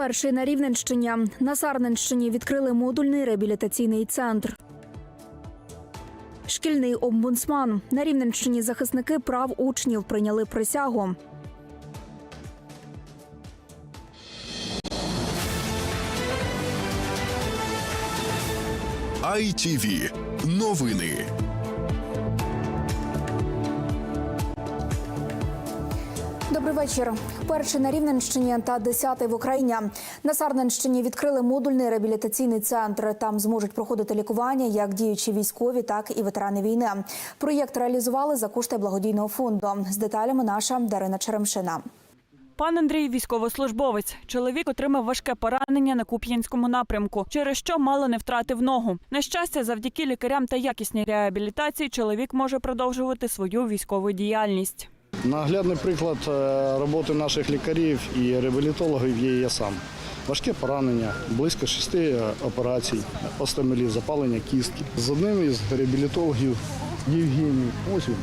Перший на Рівненщині. На Сарненщині відкрили модульний реабілітаційний центр. Шкільний омбудсман. На Рівненщині захисники прав учнів прийняли присягу. ITV. Новини. Добрий вечір. Перший на Рівненщині та десятий в Україні. На Сарненщині відкрили модульний реабілітаційний центр. Там зможуть проходити лікування як діючі військові, так і ветерани війни. Проєкт реалізували за кошти благодійного фонду. З деталями наша Дарина Черемшина. Пан Андрій військовослужбовець. Чоловік отримав важке поранення на Куп'янському напрямку, через що мало не втратив ногу. На щастя, завдяки лікарям та якісній реабілітації чоловік може продовжувати свою військову діяльність. Наглядний приклад е, роботи наших лікарів і реабілітологів є я сам. Важке поранення, близько шести е, операцій, остемелів, запалення кістки. З одним із реабілітологів Євгеній, ось він.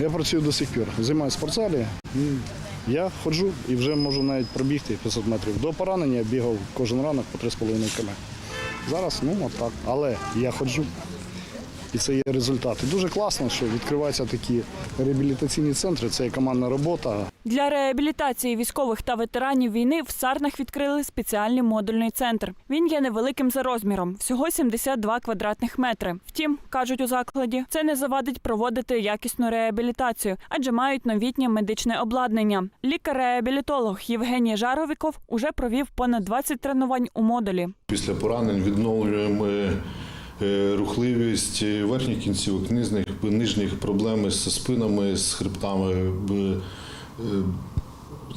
Я працюю до сих пір. Займаюся в спортзалі. Я ходжу і вже можу навіть пробігти 500 метрів. До поранення бігав кожен ранок по 3,5 км. Зараз, ну от так. Але я ходжу. І це є результат. І дуже класно, що відкриваються такі реабілітаційні центри. Це є командна робота. Для реабілітації військових та ветеранів війни в Сарнах відкрили спеціальний модульний центр. Він є невеликим за розміром, всього 72 квадратних метри. Втім, кажуть у закладі, це не завадить проводити якісну реабілітацію, адже мають новітнє медичне обладнання. Лікар-реабілітолог Євгеній Жаровіков уже провів понад 20 тренувань у модулі. Після поранень відновлюємо рухливість верхніх кінцівок, нижніх, нижніх проблеми з спинами, з хребтами. Е,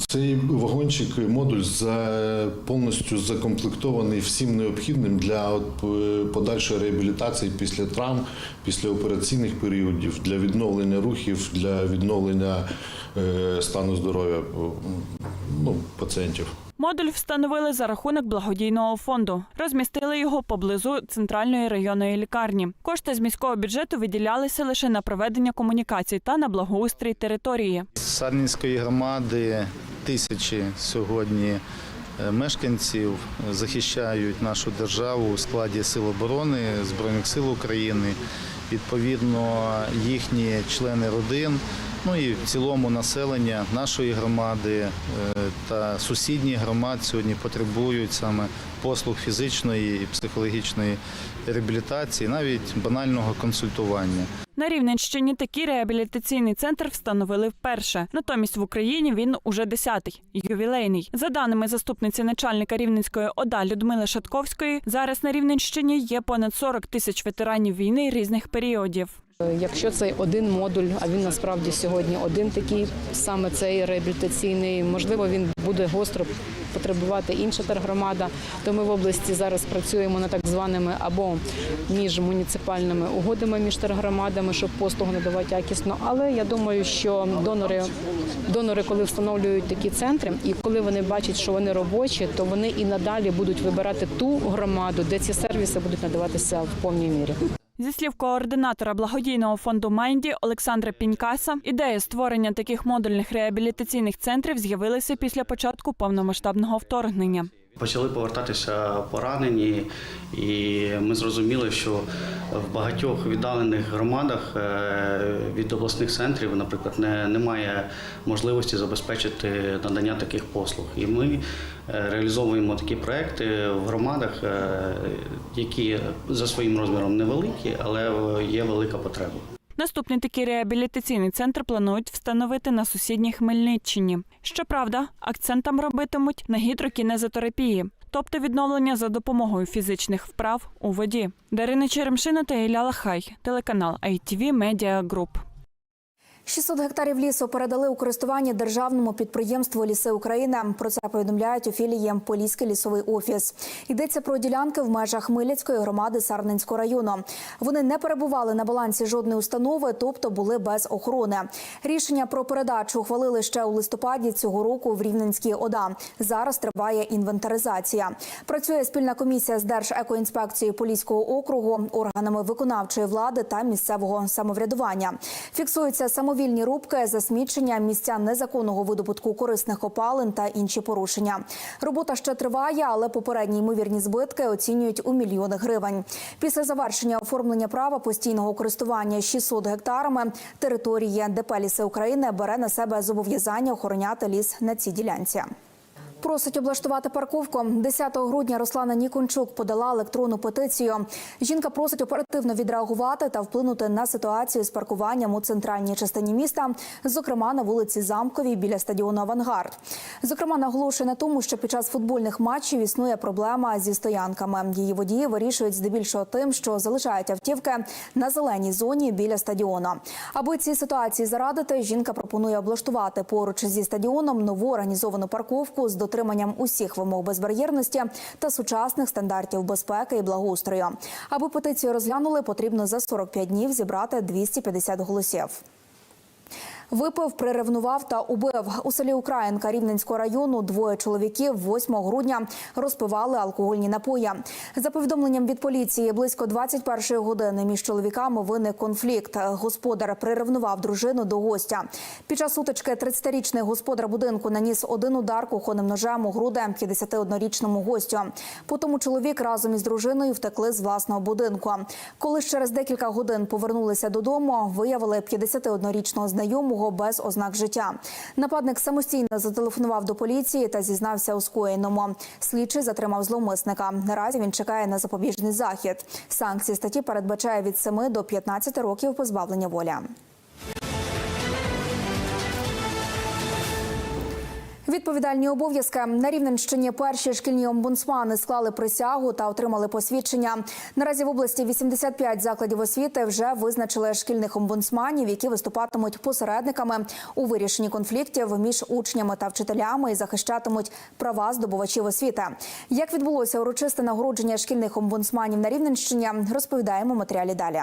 Цей вагончик, модуль за, повністю закомплектований всім необхідним для е, подальшої реабілітації після травм, після операційних періодів, для відновлення рухів, для відновлення е, стану здоров'я е, ну, пацієнтів. Модуль встановили за рахунок благодійного фонду. Розмістили його поблизу центральної районної лікарні. Кошти з міського бюджету виділялися лише на проведення комунікацій та на благоустрій території. З Сарненської громади тисячі сьогодні е, мешканців захищають нашу державу у складі Сил оборони Збройних сил України. Відповідно, їхні члени родин, ну і в цілому населення нашої громади е, та сусідніх громад сьогодні потребують саме послуг фізичної і психологічної реабілітації, навіть банального консультування. На Рівненщині такий реабілітаційний центр встановили вперше. Натомість в Україні він уже десятий ювілейний. За даними заступниці начальника Рівненської ОДА Людмили Шатковської, зараз на Рівненщині є понад 40 тисяч ветеранів війни різних періодів. Якщо цей один модуль, а він насправді сьогодні один такий, саме цей реабілітаційний, можливо, він буде гостро потребувати інша тергромада, то ми в області зараз працюємо над так званими або міжмуніципальними угодами між тергромадами, щоб послугу надавати якісно. Але я думаю, що донори, донори, коли встановлюють такі центри, і коли вони бачать, що вони робочі, то вони і надалі будуть вибирати ту громаду, де ці сервіси будуть надаватися в повній мірі. Зі слів координатора благодійного фонду Майнді Олександра Пінькаса, ідея створення таких модульних реабілітаційних центрів з'явилася після початку повномасштабного вторгнення. Почали повертатися поранені, і ми зрозуміли, що в багатьох віддалених громадах е, від обласних центрів, наприклад, не, немає можливості забезпечити надання таких послуг. І ми реалізовуємо такі проекти в громадах, е, які за своїм розміром невеликі, але є велика потреба. Наступний такий реабілітаційний центр планують встановити на сусідній Хмельниччині. Щоправда, акцент там робитимуть на гідрокінезотерапії, тобто відновлення за допомогою фізичних вправ у воді. Дарина Черемшина та Ілля Лахай, телеканал ITV Media Group. 600 гектарів лісу передали у користування державному підприємству Ліси України. Про це повідомляють у філії Поліський лісовий офіс. Йдеться про ділянки в межах Хмельницької громади Сарненського району. Вони не перебували на балансі жодної установи, тобто були без охорони. Рішення про передачу ухвалили ще у листопаді цього року в Рівненській ОДА. Зараз триває інвентаризація. Працює спільна комісія з Держекоінспекцією Поліського округу, органами виконавчої влади та місцевого самоврядування. Фіксується самовідвід самовільні рубки, засмічення, місця незаконного видобутку корисних опалин та інші порушення. Робота ще триває, але попередні ймовірні збитки оцінюють у мільйони гривень. Після завершення оформлення права постійного користування 600 гектарами території ДП «Ліси України бере на себе зобов'язання охороняти ліс на цій ділянці. Просить облаштувати парковку. 10 грудня Руслана Нікончук подала електронну петицію. Жінка просить оперативно відреагувати та вплинути на ситуацію з паркуванням у центральній частині міста, зокрема на вулиці Замковій біля стадіону Авангард. Зокрема, наголошує на тому, що під час футбольних матчів існує проблема зі стоянками. Її водії вирішують здебільшого тим, що залишають автівки на зеленій зоні біля стадіона. Аби цій ситуації зарадити, жінка пропонує облаштувати поруч зі стадіоном нову організовану парковку з дотриманням усіх вимог безбар'єрності та сучасних стандартів безпеки і благоустрою. Аби петицію розглянули, потрібно за 45 днів зібрати 250 голосів. Випив, приревнував та убив у селі Українка Рівненського району. Двоє чоловіків 8 грудня розпивали алкогольні напої. За повідомленням від поліції, близько 21 години між чоловіками виник конфлікт. Господар приревнував дружину до гостя. Під час сутички 30-річний господар будинку наніс один удар кухонним ножем у груди 51-річному гостю. Потім чоловік разом із дружиною втекли з власного будинку. Коли ж через декілька годин повернулися додому, виявили 51-річного знайомого без ознак життя. Нападник самостійно зателефонував до поліції та зізнався у скоєному. Слідчий затримав зловмисника. Наразі він чекає на запобіжний захід. Санкції статті передбачає від 7 до 15 років позбавлення волі. Відповідальні обов'язки на Рівненщині перші шкільні омбудсмани склали присягу та отримали посвідчення. Наразі в області 85 закладів освіти вже визначили шкільних омбудсманів, які виступатимуть посередниками у вирішенні конфліктів між учнями та вчителями і захищатимуть права здобувачів освіти. Як відбулося урочисте нагородження шкільних омбудсманів на Рівненщині, розповідаємо матеріалі далі.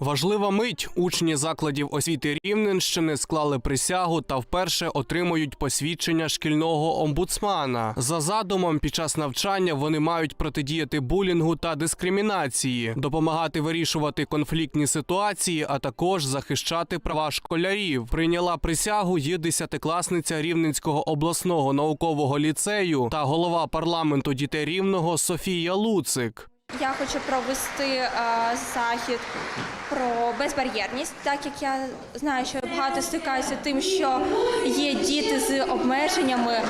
Важлива мить. Учні закладів освіти Рівненщини склали присягу та вперше отримують посвідчення шкільного омбудсмана. За задумом, під час навчання вони мають протидіяти булінгу та дискримінації, допомагати вирішувати конфліктні ситуації, а також захищати права школярів. Прийняла присягу є десятикласниця Рівненського обласного наукового ліцею та голова парламенту дітей рівного Софія Луцик. Я хочу провести е, захід про безбар'єрність, так як я знаю, що багато стикаюся тим, що є діти з обмеженнями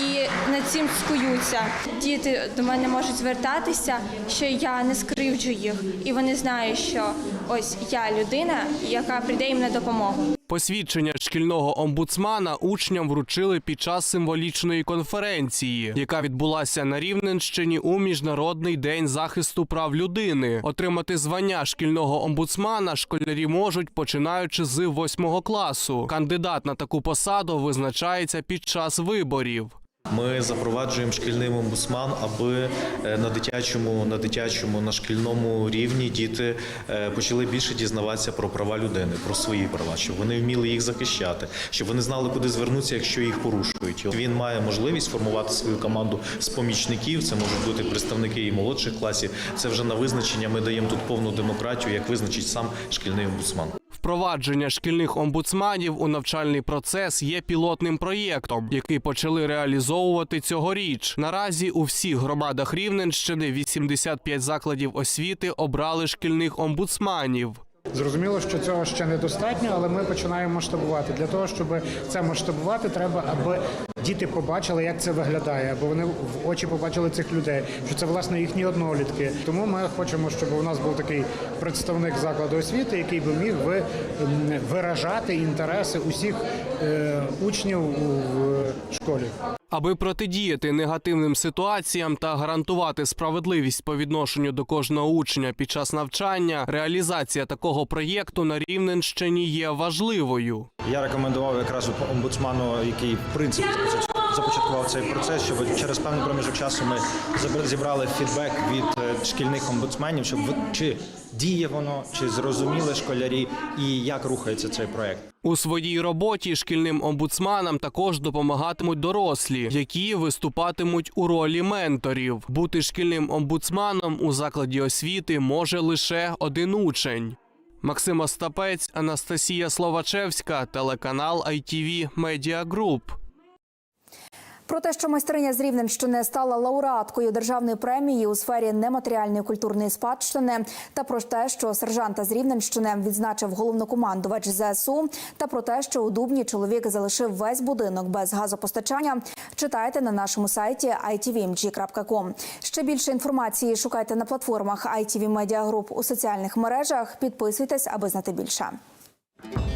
і над цим скуються. Діти до мене можуть звертатися, що я не скривджу їх, і вони знають, що ось я людина, яка прийде їм на допомогу. Посвідчення шкільного омбудсмана учням вручили під час символічної конференції, яка відбулася на Рівненщині у міжнародний день захисту прав людини. Отримати звання шкільного омбудсмана школярі можуть починаючи з восьмого класу. Кандидат на таку посаду визначається під час виборів. Ми запроваджуємо шкільний омбудсман, аби е, на дитячому, на дитячому, на шкільному рівні діти е, почали більше дізнаватися про права людини, про свої права, щоб вони вміли їх захищати, щоб вони знали, куди звернутися, якщо їх порушують. Він має можливість формувати свою команду з помічників. Це можуть бути представники і молодших класів. Це вже на визначення. Ми даємо тут повну демократію, як визначить сам шкільний омбудсман. Впровадження шкільних омбудсманів у навчальний процес є пілотним проєктом, який почали реалізовувати цьогоріч. Наразі у всіх громадах Рівненщини 85 закладів освіти обрали шкільних омбудсманів. Зрозуміло, що цього ще недостатньо, але ми починаємо масштабувати. Для того, щоб це масштабувати, треба, аби діти побачили, як це виглядає, аби вони в очі побачили цих людей, що це власне їхні однолітки. Тому ми хочемо, щоб у нас був такий представник закладу освіти, який би міг м, виражати інтереси усіх е, учнів в школі. Аби протидіяти негативним ситуаціям та гарантувати справедливість по відношенню до кожного учня під час навчання, реалізація такого проєкту на Рівненщині є важливою. Я рекомендував якраз омбудсману, який в принципі започаткував цей процес, щоб через певний проміжок часу ми зібрали фідбек від шкільних омбудсменів, щоб чи діє воно, чи зрозуміли школярі і як рухається цей проект. У своїй роботі шкільним омбудсманам також допомагатимуть дорослі, які виступатимуть у ролі менторів. Бути шкільним омбудсманом у закладі освіти може лише один учень. Максим Остапець, Анастасія Словачевська, телеканал ITV Media Group. Про те, що майстриня з Рівненщини стала лауреаткою державної премії у сфері нематеріальної культурної спадщини, та про те, що сержанта з Рівненщини відзначив головнокомандувач ЗСУ, та про те, що у Дубні чоловік залишив весь будинок без газопостачання, читайте на нашому сайті itvmg.com. Ще більше інформації шукайте на платформах ITV Media Group у соціальних мережах. Підписуйтесь, аби знати більше.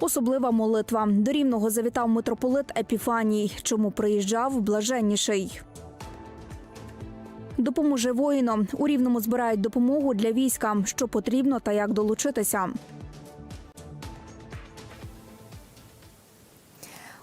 Особлива молитва. До рівного завітав митрополит Епіфаній. Чому приїжджав блаженніший? Допоможе воїнам. У рівному збирають допомогу для війська. Що потрібно та як долучитися.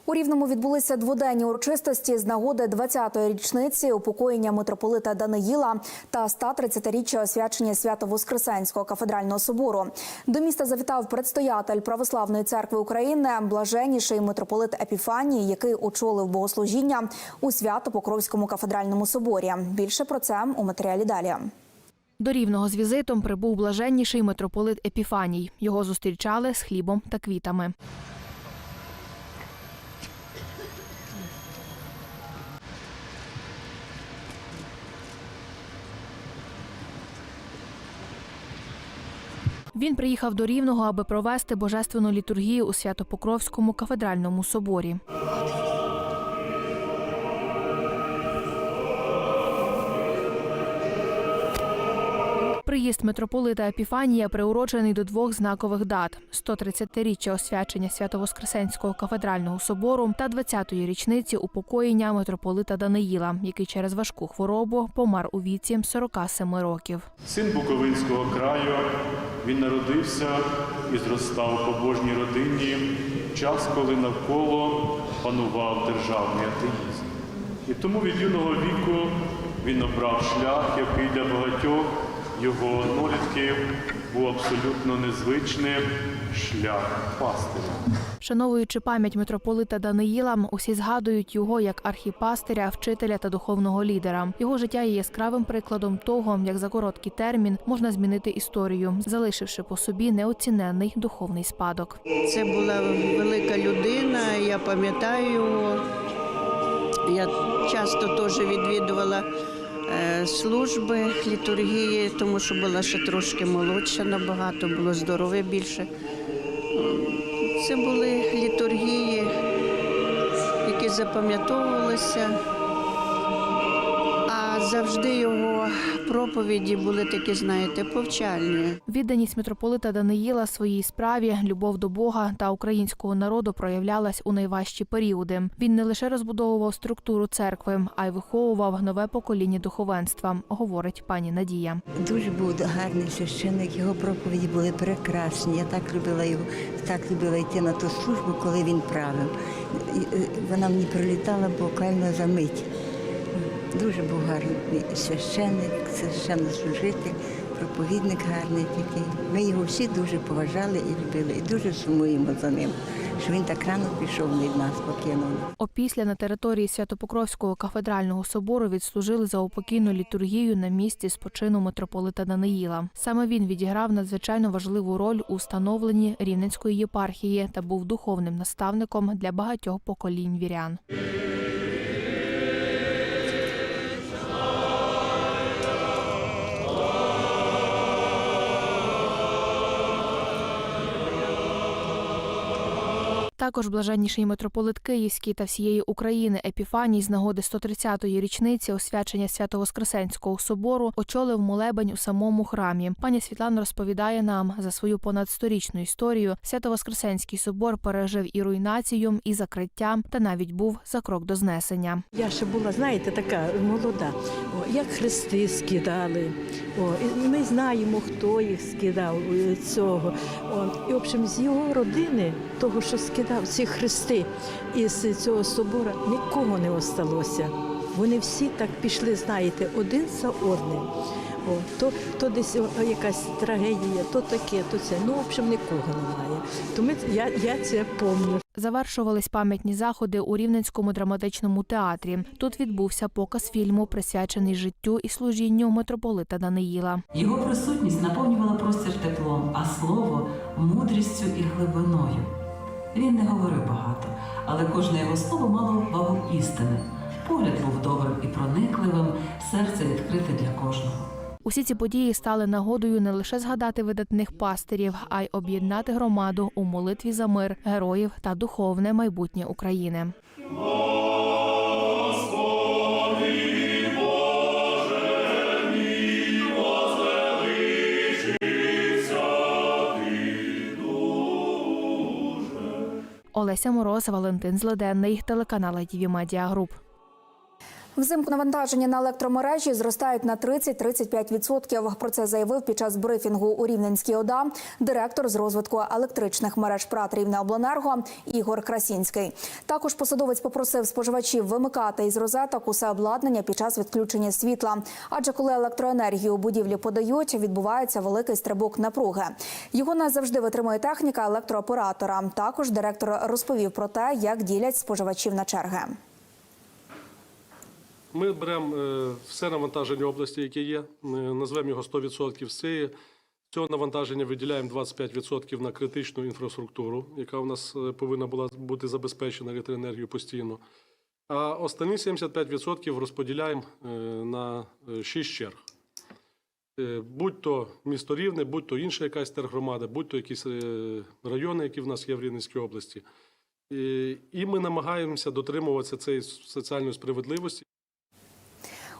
У Рівному відбулися дводенні урочистості з нагоди 20-ї річниці упокоєння митрополита Даниїла та 130-річчя освячення Свято-Воскресенського кафедрального собору. До міста завітав предстоятель Православної церкви України, блаженніший митрополит Епіфаній, який очолив богослужіння у Свято-Покровському кафедральному соборі. Більше про це у матеріалі далі. До рівного з візитом прибув блаженніший митрополит Епіфаній. Його зустрічали з хлібом та квітами. Він приїхав до Рівного, аби провести божественну літургію у Свято-Покровському кафедральному соборі. Приїзд митрополита Епіфанія приурочений до двох знакових дат: 130-річчя освячення Свято-Воскресенського кафедрального собору та 20-ї річниці упокоєння митрополита Даниїла, який через важку хворобу помер у віці 47 років. Син Буковинського краю, він народився і зростав у побожній родині в час, коли навколо панував державний атеїзм. І тому від юного віку він обрав шлях, який для багатьох його однолітків був абсолютно незвичним шлях пастиря. Вшановуючи пам'ять митрополита Даниїла, усі згадують його як архіпастиря, вчителя та духовного лідера. Його життя є яскравим прикладом того, як за короткий термін можна змінити історію, залишивши по собі неоціненний духовний спадок. Це була велика людина, я пам'ятаю його. Я часто теж відвідувала служби літургії, тому що була ще трошки молодша набагато, було здоров'я більше. Це були літургії, які запам'ятовувалися. А завжди його проповіді були такі, знаєте, повчальні. Відданість митрополита Даниїла своїй справі, любов до Бога та українського народу проявлялась у найважчі періоди. Він не лише розбудовував структуру церкви, а й виховував нове покоління духовенства, говорить пані Надія. Дуже був гарний священник, його проповіді були прекрасні. Я так любила його, так любила йти на ту службу, коли він правив. Е, Вона мені прилітала буквально за мить. Дуже був гарний священник, священнослужитель, проповідник гарний такий. Ми його всі дуже поважали і любили, і дуже сумуємо за ним, що він так рано пішов від нас, покинув. Опісля на території Святопокровського кафедрального собору відслужили за упокійну літургію на місці спочину митрополита Даниїла. Саме він відіграв надзвичайно важливу роль у становленні Рівненської єпархії та був духовним наставником для багатьох поколінь вірян. Також блаженніший митрополит Київський та всієї України Епіфаній з нагоди 130-ї річниці освячення Свято-Воскресенського собору очолив молебень у самому храмі. Пані Світлана розповідає нам за свою понад сторічну історію. Свято-Воскресенський собор пережив і руйнацію, і закриття, та навіть був за крок до знесення. Я ще була, знаєте, така молода. О, як хрести скидали. О, ми знаємо, хто їх скидав е, цього. О, і, в общем, з його родини, того, що скидав ці хрести із цього собора, нікого не осталося. Вони всі так пішли, знаєте, один за одним. О, то, то десь о, якась трагедія, то таке, то це. Ну, в общем, нікого немає. То ми, я, я це пам'ятаю. Завершувались пам'ятні заходи у Рівненському драматичному театрі. Тут відбувся показ фільму, присвячений життю і служінню митрополита Даниїла. Його присутність наповнювала простір теплом, а слово мудрістю і глибиною. Він не говорив багато, але кожне його слово мало вагу істини. Погляд був добрим і проникливим, серце відкрите для кожного. Усі ці події стали нагодою не лише згадати видатних пастирів, а й об'єднати громаду у молитві за мир, героїв та духовне майбутнє України. Олеся Мороз, Валентин Злоденний, телеканал ITV Media Group. Взимку навантаження на електромережі зростають на 30-35%. Про це заявив під час брифінгу у Рівненській ОДА директор з розвитку електричних мереж ПРАТ Рівнеобленерго Ігор Красінський. Також посадовець попросив споживачів вимикати із розеток усе обладнання під час відключення світла. Адже коли електроенергію у будівлі подають, відбувається великий стрибок напруги. Його не завжди витримує техніка електрооператора. Також директор розповів про те, як ділять споживачів на черги. Ми беремо е, все навантаження області, яке є, назвемо його 100% з цієї. Цього навантаження виділяємо 25% на критичну інфраструктуру, яка у нас е, повинна була бути забезпечена електроенергією постійно. А останні 75% розподіляємо е, на 6 черг. Будь то місто Рівне, будь то інша якась тергромада, будь то якісь райони, які в нас є в Рівненській області. І ми намагаємося дотримуватися цієї соціальної справедливості.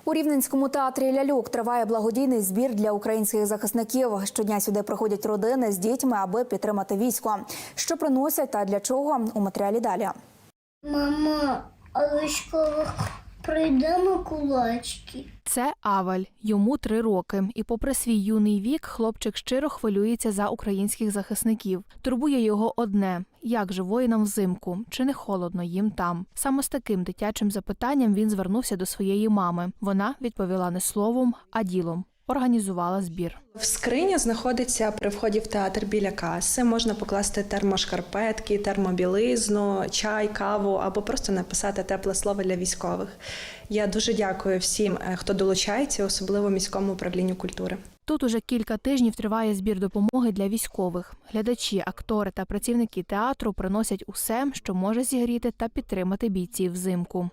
У Рівненському театрі Ляльок триває благодійний збір для українських захисників. Щодня сюди приходять родини з дітьми, аби підтримати військо. Що приносять та для чого у матеріалі далі. Мама, а військових прийдемо кулачки. Це Авель. Йому три роки. І, попри свій юний вік, хлопчик щиро хвилюється за українських захисників. Турбує його одне: як же воїнам взимку? Чи не холодно їм там? Саме з таким дитячим запитанням він звернувся до своєї мами. Вона відповіла не словом, а ділом. Організувала збір. В скрині знаходиться при вході в театр біля каси. Можна покласти термошкарпетки, термобілизну, чай, каву або просто написати тепле слово для військових. Я дуже дякую всім, е, хто долучається, особливо міському управлінню культури. Тут уже кілька тижнів триває збір допомоги для військових. Глядачі, актори та працівники театру приносять усе, що може зігріти та підтримати бійців взимку.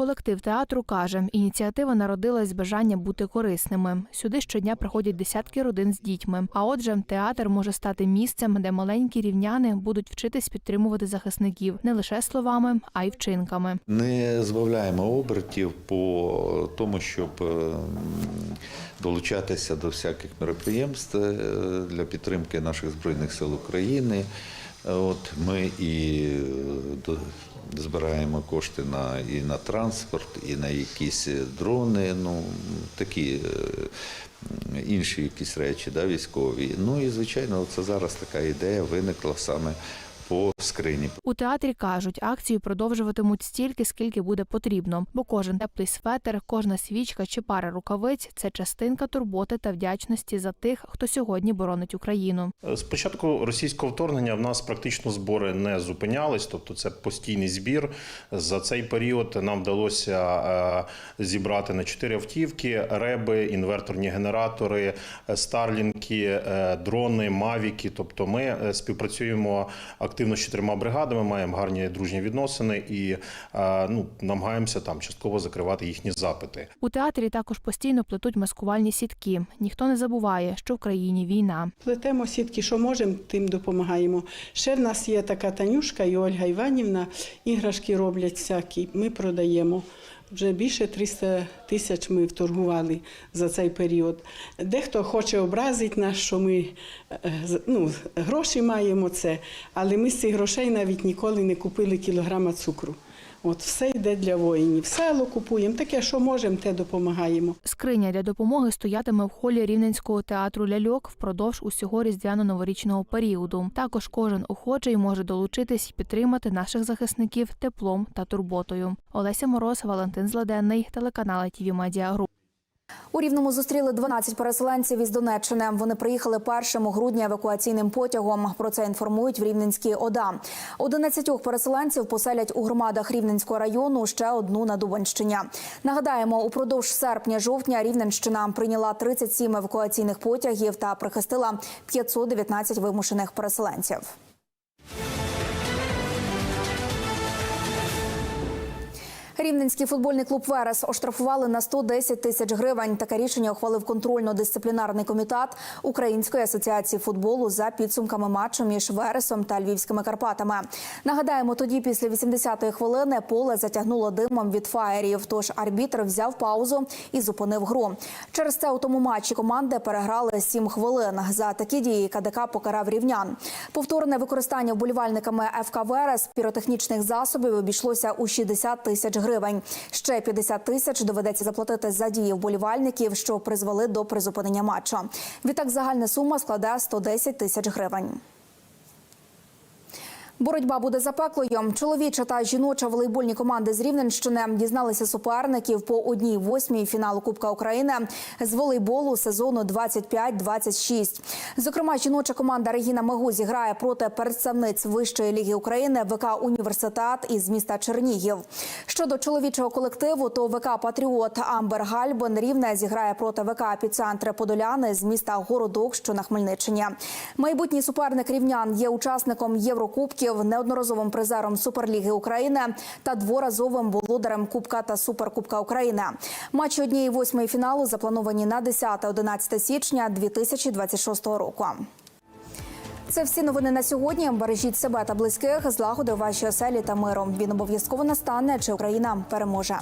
Колектив театру каже, ініціатива народилась з бажання бути корисними. Сюди щодня приходять десятки родин з дітьми. А отже, театр може стати місцем, де маленькі рівняни будуть вчитись підтримувати захисників не лише словами, а й вчинками. Не збавляємо обертів по тому, щоб е, долучатися до всяких мероприємств е, для підтримки наших збройних сил України. От ми і е, до- збираємо кошти на і на транспорт, і на якісь дрони, ну такі е, інші якісь речі, да, військові. Ну і звичайно, це зараз така ідея виникла саме по скрині. У театрі кажуть, акцію продовжуватимуть стільки, скільки буде потрібно, бо кожен теплий светр, кожна свічка чи пара рукавиць це частинка турботи та вдячності за тих, хто сьогодні боронить Україну. З початку російського вторгнення в нас практично збори не зупинялись, тобто це постійний збір. За цей період нам вдалося е, зібрати на чотири автівки, реби, інверторні генератори, старлінки, е, дрони, мавіки. Тобто ми е, співпрацюємо активно активно з чотирма бригадами, маємо гарні дружні відносини і е, ну, намагаємося там частково закривати їхні запити. У театрі також постійно плетуть маскувальні сітки. Ніхто не забуває, що в країні війна. Плетемо сітки, що можемо, тим допомагаємо. Ще в нас є така Танюшка і Ольга Іванівна. Іграшки роблять всякі. Ми продаємо. Вже більше 300 тисяч ми вторгували за цей період. Дехто хоче образити нас, що ми е, ну, гроші маємо це, але ми з цих грошей навіть ніколи не купили кілограма цукру. От все йде для воїнів. Село купуємо, таке, що можемо, те допомагаємо. Скриня для допомоги стоятиме в холі Рівненського театру ляльок впродовж усього різдвяно-новорічного періоду. Також кожен охочий може долучитись і підтримати наших захисників теплом та турботою. Олеся Мороз, Валентин Зладенний, телеканал ТВ Медіа Груп. У Рівному зустріли 12 переселенців із Донеччини. Вони приїхали першим у грудні евакуаційним потягом. Про це інформують в Рівненській ОДА. 11 переселенців поселять у громадах Рівненського району, ще одну на Дубанщині. Нагадаємо, упродовж серпня-жовтня Рівненщина прийняла 37 евакуаційних потягів та прихистила 519 вимушених переселенців. Рівненський футбольний клуб Верес оштрафували на 110 тисяч гривень. Таке рішення ухвалив контрольно-дисциплінарний комітет Української асоціації футболу за підсумками матчу між Вересом та Львівськими Карпатами. Нагадаємо, тоді після 80-ї хвилини поле затягнуло димом від фаєрів. Тож арбітр взяв паузу і зупинив гру. Через це у тому матчі команди переграли 7 хвилин. За такі дії КДК покарав рівнян. Повторне використання вболівальниками ФК Верес піротехнічних засобів обійшлося у 60 тисяч гривень. Ще 50 тисяч доведеться заплатити за дії вболівальників, що призвели до призупинення матчу. Відтак загальна сума складає 110 тисяч гривень. Боротьба буде запеклою. Чоловіча та жіноча волейбольні команди з Рівненщини дізналися суперників по одній восьмій фіналу Кубка України з волейболу сезону 25-26. Зокрема, жіноча команда Регіна Мегу зіграє проти представниць Вищої ліги України ВК Університет із міста Чернігів. Щодо чоловічого колективу, то ВК Патріот Амбер Гальбен Рівне зіграє проти ВК Епіцентри Подоляни з міста Городок, що на Хмельниччині. Майбутній суперник рівнян є учасником Єврокубків, неодноразовим призером Суперліги України та дворазовим володарем Кубка та Суперкубка України. Матчі однієї восьмої фіналу заплановані на 10-11 січня 2026 року. Це всі новини на сьогодні. Бережіть себе та близьких, злагоди у вашій оселі та миру. Він обов'язково настане, чи Україна переможе.